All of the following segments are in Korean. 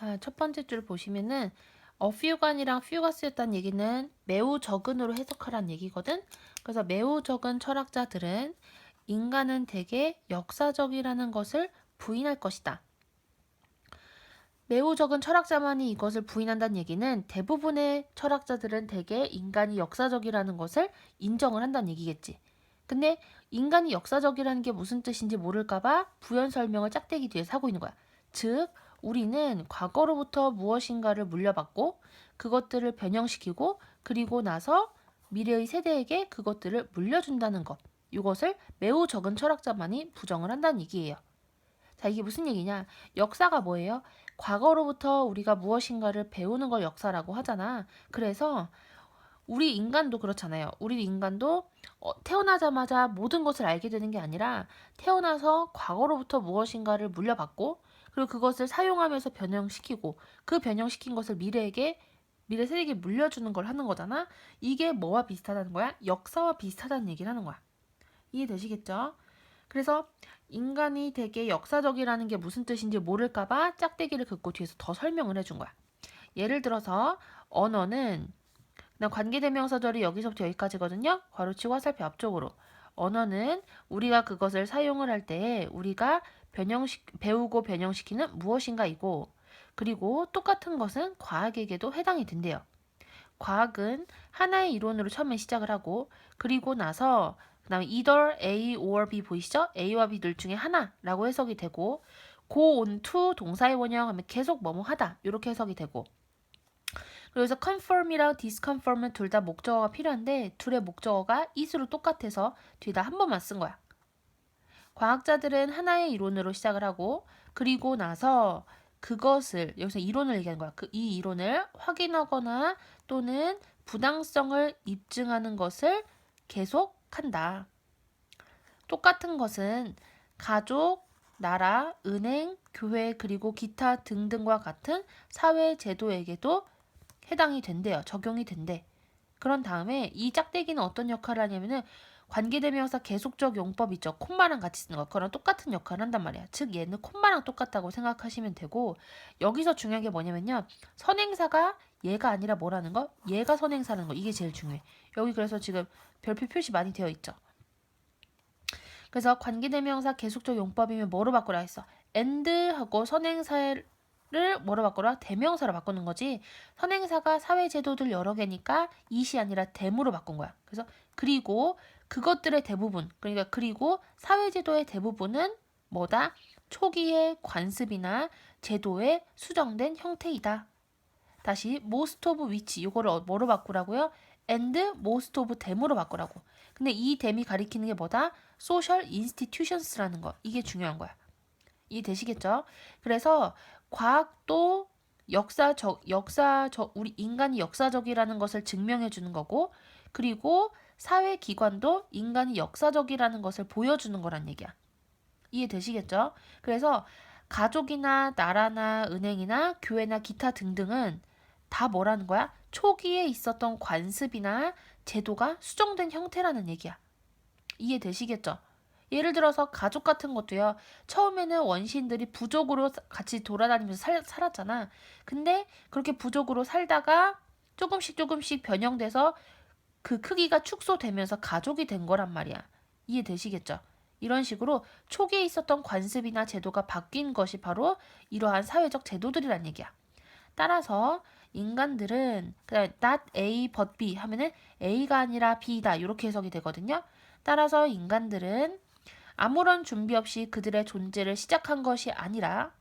자, 첫 번째 줄 보시면은 a few간이랑 few가 쓰였다는 얘기는 매우 적은으로 해석하라는 얘기거든. 그래서 매우 적은 철학자들은 인간은 대개 역사적이라는 것을 부인할 것이다. 매우 적은 철학자만이 이것을 부인한다는 얘기는 대부분의 철학자들은 대개 인간이 역사적이라는 것을 인정을 한다는 얘기겠지. 근데 인간이 역사적이라는 게 무슨 뜻인지 모를까봐 부연 설명을 짝대기 뒤에서 하고 있는 거야. 즉, 우리는 과거로부터 무엇인가를 물려받고 그것들을 변형시키고 그리고 나서 미래의 세대에게 그것들을 물려준다는 것. 이것을 매우 적은 철학자만이 부정을 한다는 얘기예요. 자, 이게 무슨 얘기냐? 역사가 뭐예요? 과거로부터 우리가 무엇인가를 배우는 걸 역사라고 하잖아. 그래서 우리 인간도 그렇잖아요. 우리 인간도 어, 태어나자마자 모든 것을 알게 되는 게 아니라 태어나서 과거로부터 무엇인가를 물려받고 그리고 그것을 사용하면서 변형시키고 그 변형시킨 것을 미래에게 미래 세대에게 물려주는 걸 하는 거잖아. 이게 뭐와 비슷하다는 거야? 역사와 비슷하다는 얘기를 하는 거야. 이해되시겠죠? 그래서 인간이 되게 역사적이라는 게 무슨 뜻인지 모를까봐 짝대기를 긋고 뒤에서 더 설명을 해준 거야. 예를 들어서 언어는 관계대명사절이 여기서부터 여기까지거든요. 괄호치고 화살표 앞쪽으로. 언어는 우리가 그것을 사용을 할 때 우리가 변형시 배우고 변형시키는 무엇인가이고 그리고 똑같은 것은 과학에게도 해당이 된대요. 과학은 하나의 이론으로 처음에 시작을 하고 그리고 나서 그 다음에 either A or B 보이시죠? A와 B 둘 중에 하나라고 해석이 되고 go on to 동사의 원형 하면 계속 뭐뭐 하다 이렇게 해석이 되고 그래서 confirm이랑 disconfirm은 둘 다 목적어가 필요한데 둘의 목적어가 is로 똑같아서 뒤에 다 한 번만 쓴 거야. 과학자들은 하나의 이론으로 시작을 하고 그리고 나서 그것을 여기서 이론을 얘기하는 거야. 그 이 이론을 확인하거나 또는 부당성을 입증하는 것을 계속한다. 똑같은 것은 가족, 나라, 은행, 교회 그리고 기타 등등과 같은 사회 제도에게도 해당이 된대요. 적용이 된대. 그런 다음에 이 짝대기는 어떤 역할을 하냐면은 관계대명사 계속적 용법 있죠. 콤마랑 같이 쓰는 거. 그거랑 똑같은 역할을 한단 말이야. 즉 얘는 콤마랑 똑같다고 생각하시면 되고 여기서 중요한 게 뭐냐면요. 선행사가 얘가 아니라 뭐라는 거? 얘가 선행사라는 거. 이게 제일 중요해. 여기 그래서 지금 별표 표시 많이 되어 있죠. 그래서 관계대명사 계속적 용법이면 뭐로 바꾸라 했어? and하고 선행사를 뭐로 바꾸라? 대명사로 바꾸는 거지. 선행사가 사회제도들 여러 개니까 이시 아니라 댐으로 바꾼 거야. 그래서 그리고 그것들의 대부분, 그러니까 그리고 사회제도의 대부분은 뭐다? 초기의 관습이나 제도에 수정된 형태이다. 다시 most of which 이거를 어- 뭐로 바꾸라고요? and most of them으로 바꾸라고. 근데 이 them이 가리키는 게 뭐다? social institutions라는 거. 이게 중요한 거야. 이해되시겠죠? 그래서 과학도 역사적 역사적 우리 인간이 역사적이라는 것을 증명해 주는 거고 그리고 사회 기관도 인간이 역사적이라는 것을 보여주는 거란 얘기야. 이해되시겠죠? 그래서 가족이나 나라나 은행이나 교회나 기타 등등은 다 뭐라는 거야? 초기에 있었던 관습이나 제도가 수정된 형태라는 얘기야. 이해되시겠죠? 예를 들어서 가족 같은 것도요. 처음에는 원시인들이 부족으로 같이 돌아다니면서 살, 살았잖아. 근데 그렇게 부족으로 살다가 조금씩 조금씩 변형돼서 그 크기가 축소되면서 가족이 된 거란 말이야. 이해되시겠죠? 이런 식으로 초기에 있었던 관습이나 제도가 바뀐 것이 바로 이러한 사회적 제도들이란 얘기야. 따라서 인간들은 그냥 not A but B 하면은 A가 아니라 B다 이렇게 해석이 되거든요. 따라서 인간들은 아무런 준비 없이 그들의 존재를 시작한 것이 아니라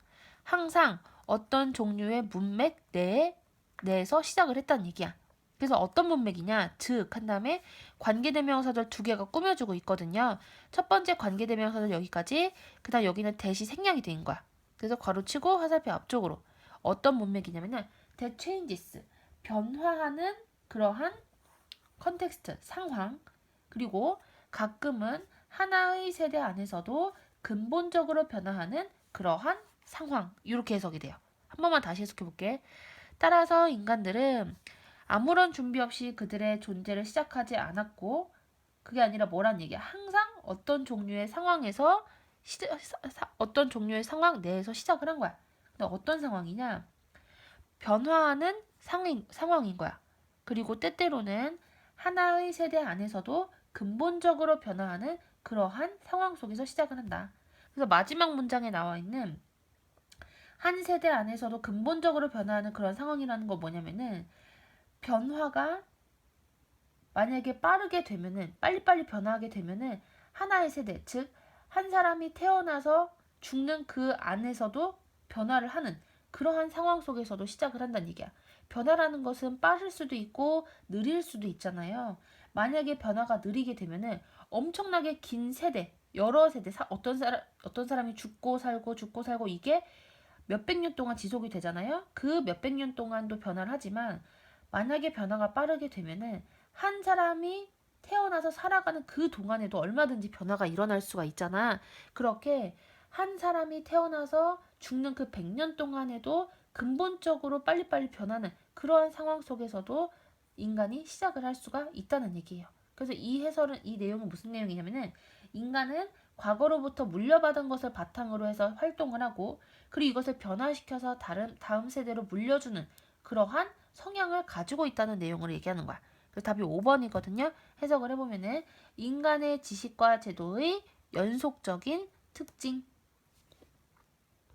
항상 어떤 종류의 문맥 내에 내에서 시작을 했다는 얘기야. 그래서 어떤 문맥이냐? 즉, 한 다음에 관계대명사절 두 개가 꾸며주고 있거든요. 첫 번째 관계대명사절 여기까지, 그 다음 여기는 대시 생략이 된 거야. 그래서 괄호치고 화살표 앞쪽으로. 어떤 문맥이냐면은, that changes, 변화하는 그러한 컨텍스트, 상황. 그리고 가끔은 하나의 세대 안에서도 근본적으로 변화하는 그러한 상황. 이렇게 해석이 돼요. 한 번만 다시 해석해 볼게. 따라서 인간들은 아무런 준비 없이 그들의 존재를 시작하지 않았고 그게 아니라 뭐란 얘기야? 항상 어떤 종류의 상황에서 시, 사, 사, 어떤 종류의 상황 내에서 시작을 한 거야. 근데 어떤 상황이냐? 변화하는 상황, 상황인 거야. 그리고 때때로는 하나의 세대 안에서도 근본적으로 변화하는 그러한 상황 속에서 시작을 한다. 그래서 마지막 문장에 나와 있는 한 세대 안에서도 근본적으로 변화하는 그런 상황이라는 거 뭐냐면은 변화가 만약에 빠르게 되면은 빨리빨리 변화하게 되면은 하나의 세대 즉 한 사람이 태어나서 죽는 그 안에서도 변화를 하는 그러한 상황 속에서도 시작을 한다는 얘기야. 변화라는 것은 빠를 수도 있고 느릴 수도 있잖아요. 만약에 변화가 느리게 되면은 엄청나게 긴 세대, 여러 세대, 사, 어떤 사람 어떤 사람이 죽고 살고 죽고 살고 이게 몇백 년 동안 지속이 되잖아요. 그 몇백 년 동안도 변화를 하지만 만약에 변화가 빠르게 되면은 한 사람이 태어나서 살아가는 그 동안에도 얼마든지 변화가 일어날 수가 있잖아. 그렇게 한 사람이 태어나서 죽는 그 100년 동안에도 근본적으로 빨리빨리 변하는 그러한 상황 속에서도 인간이 시작을 할 수가 있다는 얘기예요. 그래서 이 해설은 이 내용은 무슨 내용이냐면은 인간은 과거로부터 물려받은 것을 바탕으로 해서 활동을 하고 그리고 이것을 변화시켜서 다른 다음 세대로 물려주는 그러한 성향을 가지고 있다는 내용을 얘기하는 거야. 그래서 답이 5번이거든요. 해석을 해보면은 인간의 지식과 제도의 연속적인 특징